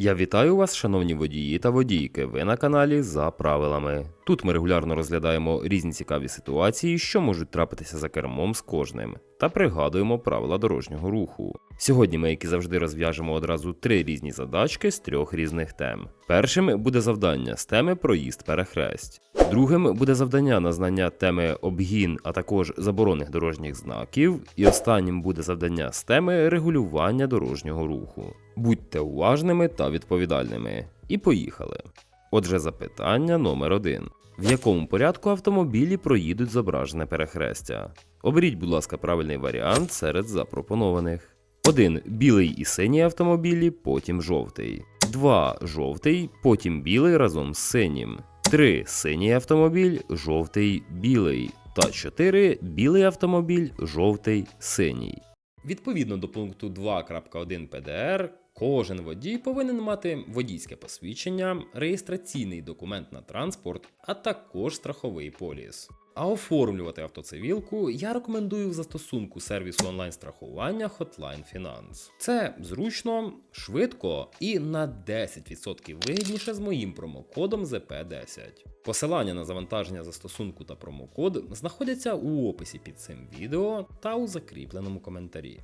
Я вітаю вас, шановні водії та водійки. Ви на каналі за правилами. Тут ми регулярно розглядаємо різні цікаві ситуації, що можуть трапитися за кермом з кожним, та пригадуємо правила дорожнього руху. Сьогодні ми, як і завжди, розв'яжемо одразу три різні задачки з трьох різних тем. Першим буде завдання з теми проїзд перехресть. Другим буде завдання на знання теми обгін, а також заборонених дорожніх знаків. І останнім буде завдання з теми регулювання дорожнього руху. Будьте уважними та відповідальними. І поїхали. Отже, запитання номер один. В якому порядку автомобілі проїдуть зображене перехрестя? Оберіть, будь ласка, правильний варіант серед запропонованих. 1. Білий і синій автомобілі, потім жовтий. 2. Жовтий, потім білий разом з синім. 3. Синій автомобіль, жовтий, білий. Та 4. Білий автомобіль, жовтий, синій. Відповідно до пункту 2.1 ПДР, кожен водій повинен мати водійське посвідчення, реєстраційний документ на транспорт, а також страховий поліс. А оформлювати автоцивілку я рекомендую в застосунку сервісу онлайн-страхування Hotline Finance. Це зручно, швидко і на 10% вигідніше з моїм промокодом ZP10. Посилання на завантаження застосунку та промокод знаходяться у описі під цим відео та у закріпленому коментарі.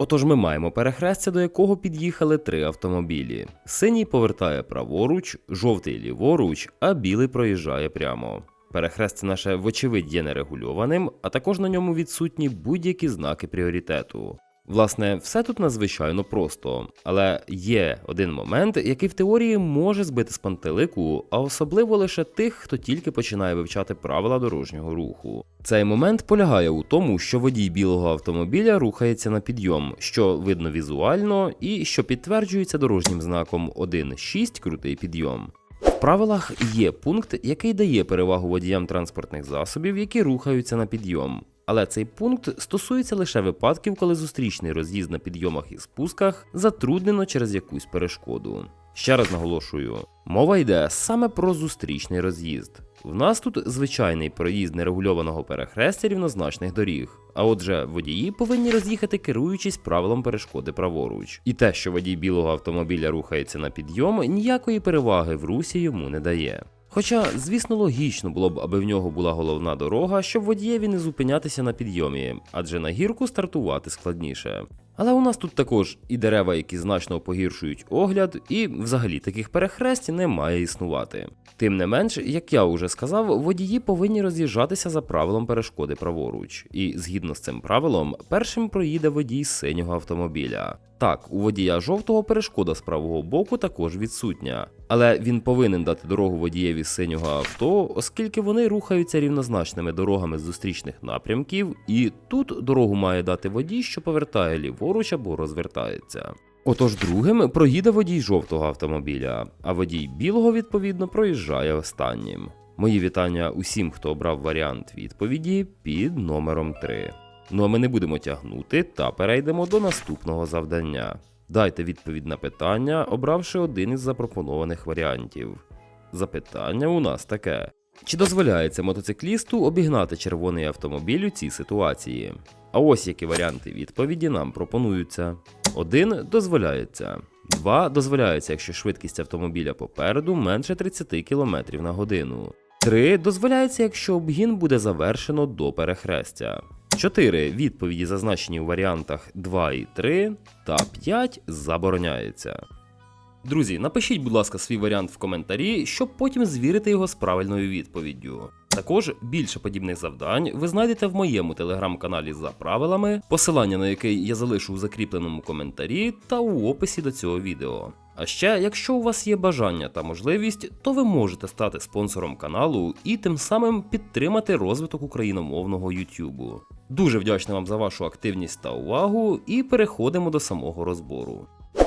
Отож, ми маємо перехрестя, до якого під'їхали три автомобілі. Синій повертає праворуч, жовтий ліворуч, а білий проїжджає прямо. Перехрестя наше, вочевидь, є нерегульованим, а також на ньому відсутні будь-які знаки пріоритету. Власне, все тут надзвичайно просто, але є один момент, який в теорії може збити з пантелику, а особливо лише тих, хто тільки починає вивчати правила дорожнього руху. Цей момент полягає у тому, що водій білого автомобіля рухається на підйом, що видно візуально і що підтверджується дорожнім знаком 1.6 крутий підйом. В правилах є пункт, який дає перевагу водіям транспортних засобів, які рухаються на підйом. Але цей пункт стосується лише випадків, коли зустрічний роз'їзд на підйомах і спусках затруднено через якусь перешкоду. Ще раз наголошую, мова йде саме про зустрічний роз'їзд. В нас тут звичайний проїзд нерегульованого перехрестя рівнозначних доріг. А отже, водії повинні роз'їхати керуючись правилом перешкоди праворуч. І те, що водій білого автомобіля рухається на підйом, ніякої переваги в русі йому не дає. Хоча, звісно, логічно було б, аби в нього була головна дорога, щоб водієві не зупинятися на підйомі, адже на гірку стартувати складніше. Але у нас тут також і дерева, які значно погіршують огляд, і взагалі таких перехресть не має існувати. Тим не менш, як я вже сказав, водії повинні роз'їжджатися за правилом перешкоди праворуч, і згідно з цим правилом, першим проїде водій синього автомобіля. Так, у водія жовтого перешкода з правого боку також відсутня, але він повинен дати дорогу водієві синього авто, оскільки вони рухаються рівнозначними дорогами з зустрічних напрямків, і тут дорогу має дати водій, що повертає ліворуч або розвертається. Отож, другим проїде водій жовтого автомобіля, а водій білого, відповідно, проїжджає останнім. Мої вітання усім, хто обрав варіант відповіді під номером 3. Ну а ми не будемо тягнути та перейдемо до наступного завдання. Дайте відповідь на питання, обравши один із запропонованих варіантів. Запитання у нас таке: чи дозволяється мотоциклісту обігнати червоний автомобіль у цій ситуації? А ось які варіанти відповіді нам пропонуються: 1 дозволяється. 2 дозволяється, якщо швидкість автомобіля попереду менше 30 км на годину. 3 дозволяється, якщо обгін буде завершено до перехрестя. 4 відповіді зазначені у варіантах 2 і 3, та 5 забороняється. Друзі, напишіть, будь ласка, свій варіант в коментарі, щоб потім звірити його з правильною відповіддю. Також більше подібних завдань ви знайдете в моєму телеграм-каналі за правилами, посилання на який я залишу у закріпленому коментарі та у описі до цього відео. А ще, якщо у вас є бажання та можливість, то ви можете стати спонсором каналу і тим самим підтримати розвиток україномовного Ютубу. Дуже вдячний вам за вашу активність та увагу, і переходимо до самого розбору.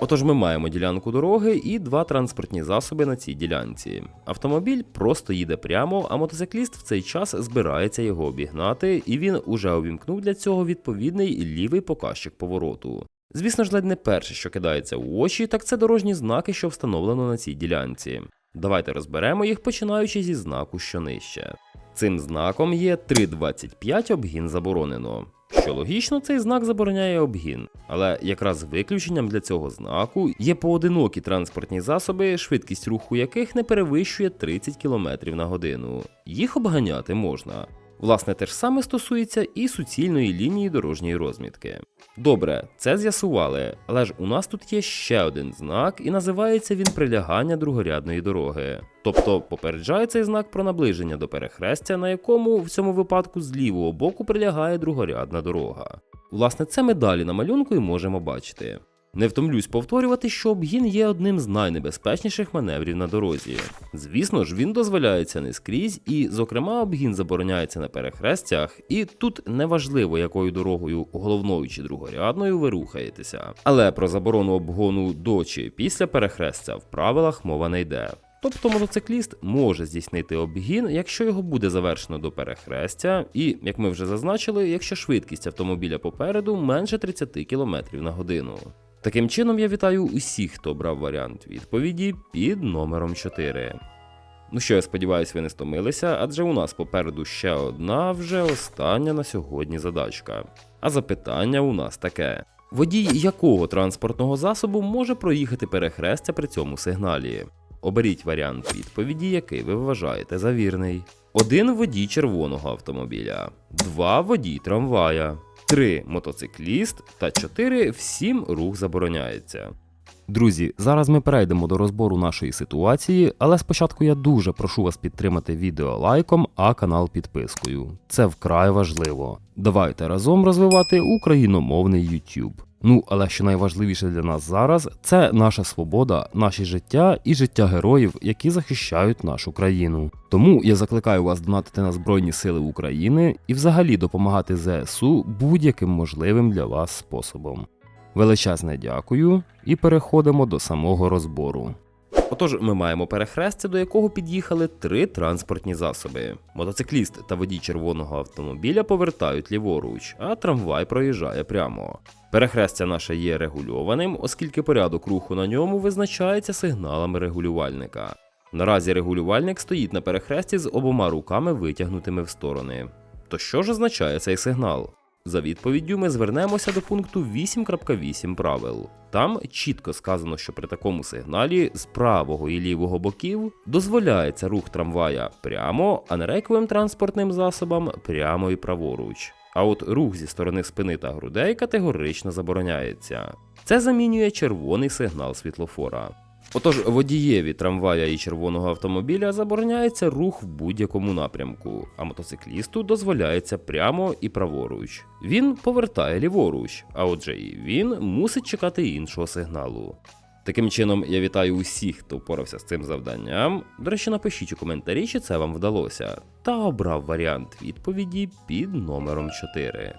Отож, ми маємо ділянку дороги і два транспортні засоби на цій ділянці. Автомобіль просто їде прямо, а мотоцикліст в цей час збирається його обігнати, і він уже увімкнув для цього відповідний лівий показчик повороту. Звісно ж, ледь не перше, що кидається у очі, так це дорожні знаки, що встановлено на цій ділянці. Давайте розберемо їх, починаючи зі знаку, що нижче. Цим знаком є 3.25 обгін заборонено. Що логічно, цей знак забороняє обгін. Але якраз виключенням для цього знаку є поодинокі транспортні засоби, швидкість руху яких не перевищує 30 км на годину. Їх обганяти можна. Власне, те ж саме стосується і суцільної лінії дорожньої розмітки. Добре, це з'ясували, але ж у нас тут є ще один знак, і називається він прилягання другорядної дороги. Тобто попереджає цей знак про наближення до перехрестя, на якому в цьому випадку з лівого боку прилягає другорядна дорога. Власне, це ми далі на малюнку і можемо бачити. Не втомлюсь повторювати, що обгін є одним з найнебезпечніших маневрів на дорозі. Звісно ж, він дозволяється не скрізь, і, зокрема, обгін забороняється на перехрестях, і тут неважливо, якою дорогою головною чи другорядною ви рухаєтеся. Але про заборону обгону до чи після перехрестя в правилах мова не йде. Тобто мотоцикліст може здійснити обгін, якщо його буде завершено до перехрестя, і, як ми вже зазначили, якщо швидкість автомобіля попереду менше 30 км на годину. Таким чином, я вітаю усіх, хто брав варіант відповіді під номером 4. Ну що, я сподіваюся, ви не стомилися, адже у нас попереду ще одна, вже остання на сьогодні задачка. А запитання у нас таке: водій якого транспортного засобу може проїхати перехрестя при цьому сигналі? Оберіть варіант відповіді, який ви вважаєте за вірний. Один водій червоного автомобіля, два водій трамвая, три мотоцикліст та 4 всім рух забороняється. Друзі, зараз ми перейдемо до розбору нашої ситуації, але спочатку я дуже прошу вас підтримати відео лайком, а канал підпискою. Це вкрай важливо. Давайте разом розвивати україномовний YouTube. Ну, але що найважливіше для нас зараз, це наша свобода, наші життя і життя героїв, які захищають нашу країну. Тому я закликаю вас донатити на Збройні Сили України і взагалі допомагати ЗСУ будь-яким можливим для вас способом. Величезне дякую і переходимо до самого розбору. Отож, ми маємо перехрестя, до якого під'їхали три транспортні засоби. Мотоцикліст та водій червоного автомобіля повертають ліворуч, а трамвай проїжджає прямо. Перехрестя наше є регульованим, оскільки порядок руху на ньому визначається сигналами регулювальника. Наразі регулювальник стоїть на перехресті з обома руками витягнутими в сторони. То що ж означає цей сигнал? За відповіддю ми звернемося до пункту 8.8 правил. Там чітко сказано, що при такому сигналі з правого і лівого боків дозволяється рух трамвая прямо, а нерейковим транспортним засобам прямо і праворуч. А от рух зі сторони спини та грудей категорично забороняється. Це замінює червоний сигнал світлофора. Отож, водієві трамвая і червоного автомобіля забороняється рух в будь-якому напрямку, а мотоциклісту дозволяється прямо і праворуч. Він повертає ліворуч, а отже, і він мусить чекати іншого сигналу. Таким чином, я вітаю усіх, хто впорався з цим завданням. До речі, напишіть у коментарі, чи це вам вдалося, та обрав варіант відповіді під номером 4.